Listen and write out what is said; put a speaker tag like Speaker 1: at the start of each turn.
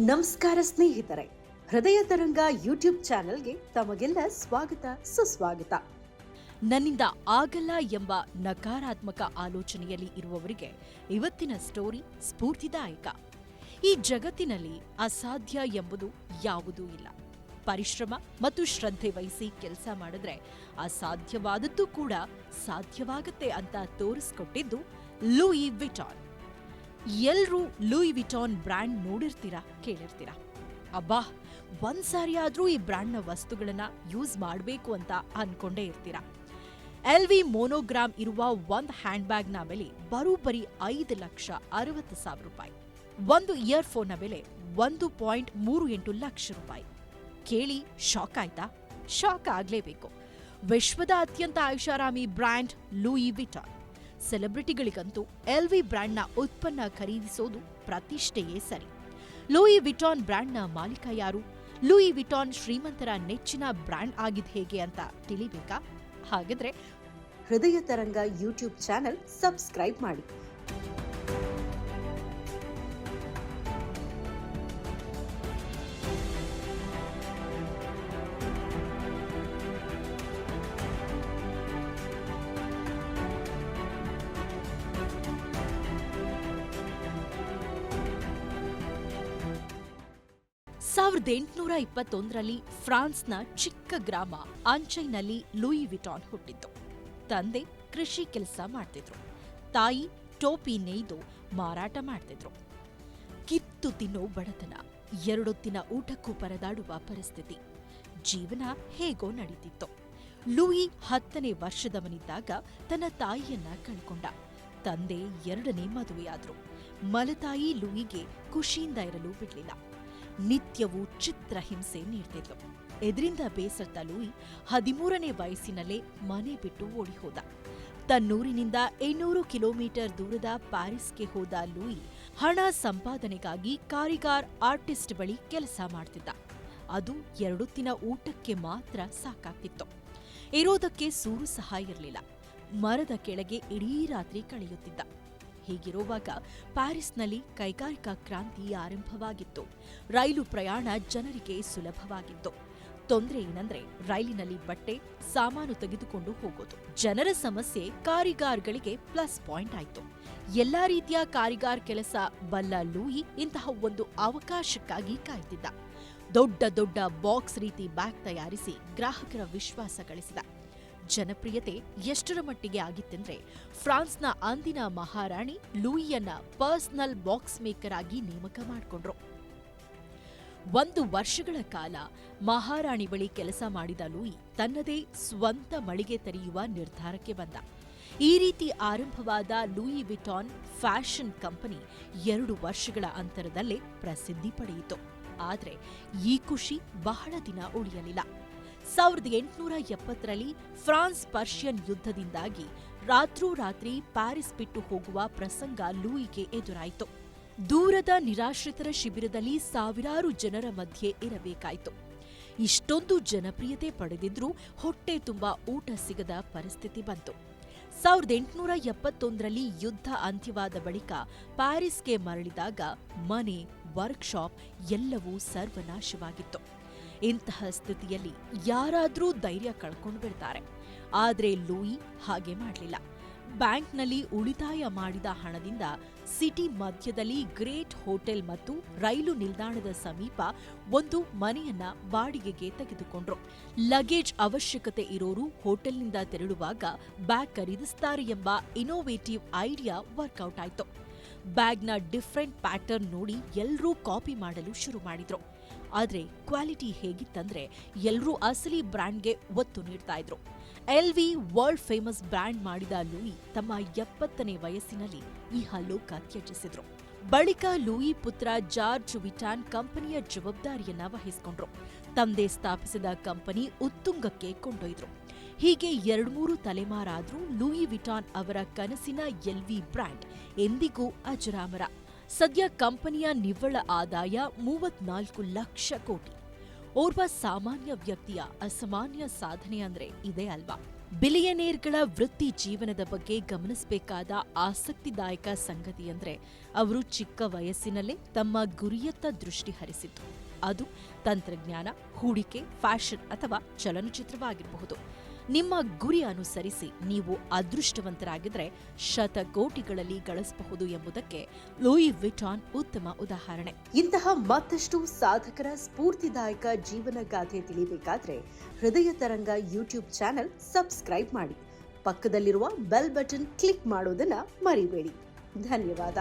Speaker 1: ನಮಸ್ಕಾರ ಸ್ನೇಹಿತರೆ, ಹೃದಯ ತರಂಗ ಯೂಟ್ಯೂಬ್ ಚಾನೆಲ್ಗೆ ತಮಗೆಲ್ಲ ಸ್ವಾಗತ, ಸುಸ್ವಾಗತ.
Speaker 2: ನನ್ನಿಂದ ಆಗಲ್ಲ ಎಂಬ ನಕಾರಾತ್ಮಕ ಆಲೋಚನೆಯಲ್ಲಿ ಇರುವವರಿಗೆ ಇವತ್ತಿನ ಸ್ಟೋರಿ ಸ್ಫೂರ್ತಿದಾಯಕ. ಈ ಜಗತ್ತಿನಲ್ಲಿ ಅಸಾಧ್ಯ ಎಂಬುದು ಯಾವುದೂ ಇಲ್ಲ. ಪರಿಶ್ರಮ ಮತ್ತು ಶ್ರದ್ಧೆ ವಹಿಸಿ ಕೆಲಸ ಮಾಡಿದ್ರೆ ಅಸಾಧ್ಯವಾದದ್ದು ಕೂಡ ಸಾಧ್ಯವಾಗುತ್ತೆ ಅಂತ ತೋರಿಸ್ಕೊಟ್ಟಿದ್ದು ಲೂಯಿ ವಿಟಾನ್. ಎಲ್ರೂ ಲೂಯಿ ವಿಟಾನ್ ಬ್ರ್ಯಾಂಡ್ ನೋಡಿರ್ತೀರಾ, ಕೇಳಿರ್ತೀರಾ? ಅಬ್ಬಾ ಒಂದ್ಸಾರಿ ಆದರೂ ಈ ಬ್ರ್ಯಾಂಡ್ನ ವಸ್ತುಗಳನ್ನ ಯೂಸ್ ಮಾಡಬೇಕು ಅಂತ ಅನ್ಕೊಂಡೇ ಇರ್ತೀರಾ? ಎಲ್ ವಿ ಮೋನೋಗ್ರಾಮ್ ಇರುವ ಒಂದು ಹ್ಯಾಂಡ್ ಬ್ಯಾಗ್ನ ಬೆಲೆ ಬರೋಬ್ಬರಿ ಐದು ಲಕ್ಷ ಅರವತ್ತು ಸಾವಿರ ರೂಪಾಯಿ. ಒಂದು ಇಯರ್ಫೋನ್ನ ಬೆಲೆ ಒಂದು ಪಾಯಿಂಟ್ ಮೂರು ಎಂಟು ಲಕ್ಷ ರೂಪಾಯಿ. ಕೇಳಿ ಶಾಕ್ ಆಯ್ತಾ? ಶಾಕ್ ಆಗಲೇಬೇಕು. ವಿಶ್ವದ ಅತ್ಯಂತ ಐಷಾರಾಮಿ ಬ್ರ್ಯಾಂಡ್ ಲೂಯಿ ವಿಟಾನ್. ಸೆಲೆಬ್ರಿಟಿಗಳಿಗಂತೂ ಎಲ್ ವಿ ಬ್ರ್ಯಾಂಡ್ನ ಉತ್ಪನ್ನ ಖರೀದಿಸೋದು ಪ್ರತಿಷ್ಠೆಯೇ ಸರಿ. ಲೂಯಿ ವಿಟಾನ್ ಬ್ರ್ಯಾಂಡ್ನ ಮಾಲೀಕ ಯಾರು? ಲೂಯಿ ವಿಟಾನ್ ಶ್ರೀಮಂತರ ನೆಚ್ಚಿನ ಬ್ರ್ಯಾಂಡ್ ಆಗಿದ್ ಹೇಗೆ ಅಂತ ತಿಳಿಬೇಕಾ? ಹಾಗಿದ್ರೆ
Speaker 1: ಹೃದಯ ತರಂಗ ಯೂಟ್ಯೂಬ್ ಚಾನೆಲ್ ಸಬ್ಸ್ಕ್ರೈಬ್ ಮಾಡಿ.
Speaker 2: ಸಾವಿರದ ಎಂಟುನೂರ ಇಪ್ಪತ್ತೊಂದರಲ್ಲಿ ಫ್ರಾನ್ಸ್ನ ಚಿಕ್ಕ ಗ್ರಾಮ ಆಂಚೈನಲ್ಲಿ ಲೂಯಿ ವಿಟಾನ್ ಹುಟ್ಟಿದ್ದು. ತಂದೆ ಕೃಷಿ ಕೆಲಸ ಮಾಡ್ತಿದ್ರು. ತಾಯಿ ಟೋಪಿ ನೇಯ್ದು ಮಾರಾಟ ಮಾಡ್ತಿದ್ರು. ಕಿತ್ತು ತಿನ್ನೋ ಬಡತನ ಎರಡೊತ್ತಿನ ಊಟಕ್ಕೂ ಪರದಾಡುವ ಪರಿಸ್ಥಿತಿ, ಜೀವನ ಹೇಗೋ ನಡೀತಿತ್ತು. ಲೂಯಿ ಹತ್ತನೇ ವರ್ಷದವನಿದ್ದಾಗ ತನ್ನ ತಾಯಿಯನ್ನ ಕಳ್ಕೊಂಡ. ತಂದೆ ಎರಡನೇ ಮದುವೆಯಾದ್ರು. ಮಲತಾಯಿ ಲೂಯಿಗೆ ಖುಷಿಯಿಂದ ಇರಲು ಬಿಡ್ಲಿಲ್ಲ. ನಿತ್ಯವೂ ಚಿತ್ರ ಹಿಂಸೆ ನೀಡ್ತಿದ್ಲು. ಇದರಿಂದ ಬೇಸತ್ತ ಲೂಯಿ ಹದಿಮೂರನೇ ವಯಸ್ಸಿನಲ್ಲೇ ಮನೆ ಬಿಟ್ಟು ಓಡಿ ಹೋದ ತನ್ನೂರಿನಿಂದ ಇನ್ನೂರು ಕಿಲೋಮೀಟರ್ ದೂರದ ಪ್ಯಾರಿಸ್ಗೆ ಹೋದ ಲೂಯಿ ಹಣ ಸಂಪಾದನೆಗಾಗಿ ಕಾರಿಗಾರ್ ಆರ್ಟಿಸ್ಟ್ ಬಳಿ ಕೆಲಸ ಮಾಡ್ತಿದ್ದ. ಅದು ಎರಡು ದಿನ ಊಟಕ್ಕೆ ಮಾತ್ರ ಸಾಕಾಗ್ತಿತ್ತು. ಇರೋದಕ್ಕೆ ಸೂರು ಸಹ ಇರಲಿಲ್ಲ. ಮರದ ಕೆಳಗೆ ಇಡೀ ರಾತ್ರಿ ಕಳೆಯುತ್ತಿದ್ದ. ಹೀಗಿರುವಾಗ ಪ್ಯಾರಿಸ್ನಲ್ಲಿ ಕೈಗಾರಿಕಾ ಕ್ರಾಂತಿ ಆರಂಭವಾಗಿತ್ತು. ರೈಲು ಪ್ರಯಾಣ ಜನರಿಗೆ ಸುಲಭವಾಗಿತ್ತು. ತೊಂದರೆ ಏನಂದ್ರೆ ರೈಲಿನಲ್ಲಿ ಬಟ್ಟೆ, ಸಾಮಾನು ತೆಗೆದುಕೊಂಡು ಹೋಗೋದು. ಜನರ ಸಮಸ್ಯೆ ಕಾರಿಗಾರ್ಗಳಿಗೆ ಪ್ಲಸ್ ಪಾಯಿಂಟ್ ಆಯ್ತು. ಎಲ್ಲಾ ರೀತಿಯ ಕಾರಿಗಾರ್ ಕೆಲಸ ಬಲ್ಲ ಲೂಯಿ ಇಂತಹ ಒಂದು ಅವಕಾಶಕ್ಕಾಗಿ ಕಾಯ್ತಿದ್ದ. ದೊಡ್ಡ ದೊಡ್ಡ ಬಾಕ್ಸ್ ರೀತಿ ಬ್ಯಾಗ್ ತಯಾರಿಸಿ ಗ್ರಾಹಕರ ವಿಶ್ವಾಸ ಗಳಿಸಿದ. ಜನಪ್ರಿಯತೆ ಎಷ್ಟರ ಮಟ್ಟಿಗೆ ಆಗಿತ್ತೆಂದ್ರೆ ಫ್ರಾನ್ಸ್ನ ಅಂದಿನ ಮಹಾರಾಣಿ ಲೂಯಿಯನ್ನ ಪರ್ಸನಲ್ ಬಾಕ್ಸ್ ಮೇಕರ್ ಆಗಿ ನೇಮಕ ಮಾಡಿಕೊಂಡ್ರು. ಒಂದು ವರ್ಷಗಳ ಕಾಲ ಮಹಾರಾಣಿ ಬಳಿ ಕೆಲಸ ಮಾಡಿದ ಲೂಯಿ ತನ್ನದೇ ಸ್ವಂತ ಮಳಿಗೆ ತೆರೆಯುವ ನಿರ್ಧಾರಕ್ಕೆ ಬಂದ. ಈ ರೀತಿ ಆರಂಭವಾದ ಲೂಯಿ ವಿಟಾನ್ ಫ್ಯಾಷನ್ ಕಂಪನಿ ಎರಡು ವರ್ಷಗಳ ಅಂತರದಲ್ಲೇ ಪ್ರಸಿದ್ಧಿ ಪಡೆಯಿತು. ಆದರೆ ಈ ಖುಷಿ ಬಹಳ ದಿನ ಉಳಿಯಲಿಲ್ಲ. ಸಾವಿರದ ಎಂಟುನೂರ ಎಪ್ಪತ್ತರಲ್ಲಿ ಫ್ರಾನ್ಸ್ ಪರ್ಷಿಯನ್ ಯುದ್ಧದಿಂದಾಗಿ ರಾತ್ರೋರಾತ್ರಿ ಪ್ಯಾರಿಸ್ ಬಿಟ್ಟು ಹೋಗುವ ಪ್ರಸಂಗ ಲೂಯಿಗೆ ಎದುರಾಯಿತು. ದೂರದ ನಿರಾಶ್ರಿತರ ಶಿಬಿರದಲ್ಲಿ ಸಾವಿರಾರು ಜನರ ಮಧ್ಯೆ ಇರಬೇಕಾಯಿತು. ಇಷ್ಟೊಂದು ಜನಪ್ರಿಯತೆ ಪಡೆದಿದ್ರೂ ಹೊಟ್ಟೆ ತುಂಬ ಊಟ ಸಿಗದ ಪರಿಸ್ಥಿತಿ ಬಂತು. ಸಾವಿರದ ಎಂಟುನೂರ ಎಪ್ಪತ್ತೊಂದರಲ್ಲಿ ಯುದ್ಧ ಅಂತ್ಯವಾದ ಬಳಿಕ ಪ್ಯಾರಿಸ್ಗೆ ಮರಳಿದಾಗ ಮನೆ, ವರ್ಕ್ಶಾಪ್ ಎಲ್ಲವೂ ಸರ್ವನಾಶವಾಗಿತ್ತು. ಇಂತಹ ಸ್ಥಿತಿಯಲ್ಲಿ ಯಾರಾದರೂ ಧೈರ್ಯ ಕಳ್ಕೊಂಡು ಬಿಡ್ತಾರೆ ಆದರೆ ಲೂಯಿ ಹಾಗೆ ಮಾಡಲಿಲ್ಲ. ಬ್ಯಾಂಕ್ನಲ್ಲಿ ಉಳಿತಾಯ ಮಾಡಿದ ಹಣದಿಂದ ಸಿಟಿ ಮಧ್ಯದಲ್ಲಿ ಗ್ರೇಟ್ ಹೋಟೆಲ್ ಮತ್ತು ರೈಲು ನಿಲ್ದಾಣದ ಸಮೀಪ ಒಂದು ಮನೆಯನ್ನ ಬಾಡಿಗೆಗೆ ತೆಗೆದುಕೊಂಡ್ರು. ಲಗೇಜ್ ಅವಶ್ಯಕತೆ ಇರೋರು ಹೋಟೆಲ್ನಿಂದ ತೆರಳುವಾಗ ಬ್ಯಾಗ್ ಖರೀದಿಸ್ತಾರೆ ಎಂಬ ಇನೋವೇಟಿವ್ ಐಡಿಯಾ ವರ್ಕೌಟ್ ಆಯ್ತು. ಬ್ಯಾಗ್ನ ಡಿಫ್ರೆಂಟ್ ಪ್ಯಾಟರ್ನ್ ನೋಡಿ ಎಲ್ಲರೂ ಕಾಪಿ ಮಾಡಲು ಶುರು ಮಾಡಿದ್ರು. ಆದರೆ ಕ್ವಾಲಿಟಿ ಹೇಗಿತ್ತಂದ್ರೆ ಎಲ್ಲರೂ ಅಸಲಿ ಬ್ರ್ಯಾಂಡ್ಗೆ ಒತ್ತು ನೀಡ್ತಾ ಇದ್ರು. L V world famous brand ಮಾಡಿದ ಲೂಯಿ ತಮ್ಮ ಎಪ್ಪತ್ತನೇ ವಯಸ್ಸಿನಲ್ಲಿ ಈ ಹಲೋಕ ತ್ಯಜಿಸಿದ್ರು. ಬಳಿಕ ಲೂಯಿ ಪುತ್ರ ಜಾರ್ಜ್ ವಿಟಾನ್ ಕಂಪನಿಯ ಜವಾಬ್ದಾರಿಯನ್ನ ವಹಿಸಿಕೊಂಡ್ರು. ತಂದೆ ಸ್ಥಾಪಿಸಿದ ಕಂಪನಿ ಉತ್ತುಂಗಕ್ಕೆ ಕೊಂಡೊಯ್ದ್ರು. ಹೀಗೆ ಎರಡ್ಮೂರು ತಲೆಮಾರಾದ್ರೂ ಲೂಯಿ ವಿಟಾನ್ ಅವರ ಕನಸಿನ ಎಲ್ವಿ ಬ್ರ್ಯಾಂಡ್ ಎಂದಿಗೂ ಅಜರಾಮರ. ಸದ್ಯ ಕಂಪನಿಯ ನಿವ್ವಳ ಆದಾಯ ಮೂವತ್ನಾಲ್ಕು ಲಕ್ಷ ಕೋಟಿ. ಓರ್ವ ಸಾಮಾನ್ಯ ವ್ಯಕ್ತಿಯ ಅಸಾಮಾನ್ಯ ಸಾಧನೆ ಅಂದ್ರೆ ಇದೇ ಅಲ್ವಾ? ಬಿಲಿಯನೇರ್ಗಳ ವೃತ್ತಿ ಜೀವನದ ಬಗ್ಗೆ ಗಮನಿಸಬೇಕಾದ ಆಸಕ್ತಿದಾಯಕ ಸಂಗತಿ ಅಂದ್ರೆ ಅವರು ಚಿಕ್ಕ ವಯಸ್ಸಿನಲ್ಲೇ ತಮ್ಮ ಗುರಿಯತ್ತ ದೃಷ್ಟಿ ಹರಿಸಿತು ಅದು ತಂತ್ರಜ್ಞಾನ, ಹೂಡಿಕೆ, ಫ್ಯಾಷನ್ ಅಥವಾ ಚಲನಚಿತ್ರವಾಗಿರಬಹುದು. ನಿಮ್ಮ ಗುರಿ ಅನುಸರಿಸಿ ನೀವು ಅದೃಷ್ಟವಂತರಾಗಿದ್ರೆ ಶತಕೋಟಿಗಳಲ್ಲಿ ಗಳಿಸಬಹುದು ಎಂಬುದಕ್ಕೆ ಲೂಯಿ ವಿಟಾನ್ ಉತ್ತಮ ಉದಾಹರಣೆ.
Speaker 1: ಇಂತಹ ಮತ್ತಷ್ಟು ಸಾಧಕರ ಸ್ಫೂರ್ತಿದಾಯಕ ಜೀವನ ಗಾಥೆ ತಿಳಿಬೇಕಾದ್ರೆ ಹೃದಯ ತರಂಗ ಯೂಟ್ಯೂಬ್ ಚಾನೆಲ್ ಸಬ್ಸ್ಕ್ರೈಬ್ ಮಾಡಿ. ಪಕ್ಕದಲ್ಲಿರುವ ಬೆಲ್ ಬಟನ್ ಕ್ಲಿಕ್ ಮಾಡೋದನ್ನ ಮರಿಬೇಡಿ. ಧನ್ಯವಾದ.